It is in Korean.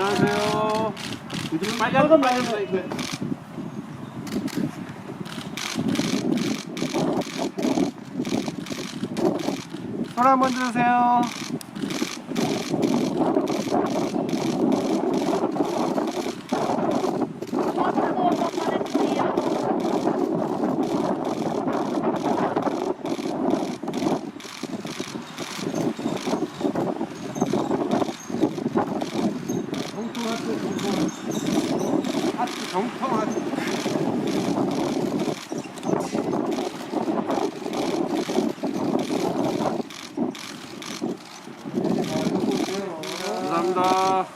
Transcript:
안녕하세요. 빨간 빨간 빨간. 마이크. 손 한번 들으세요. 아트 정통 아트 정통 아트 감사합니다.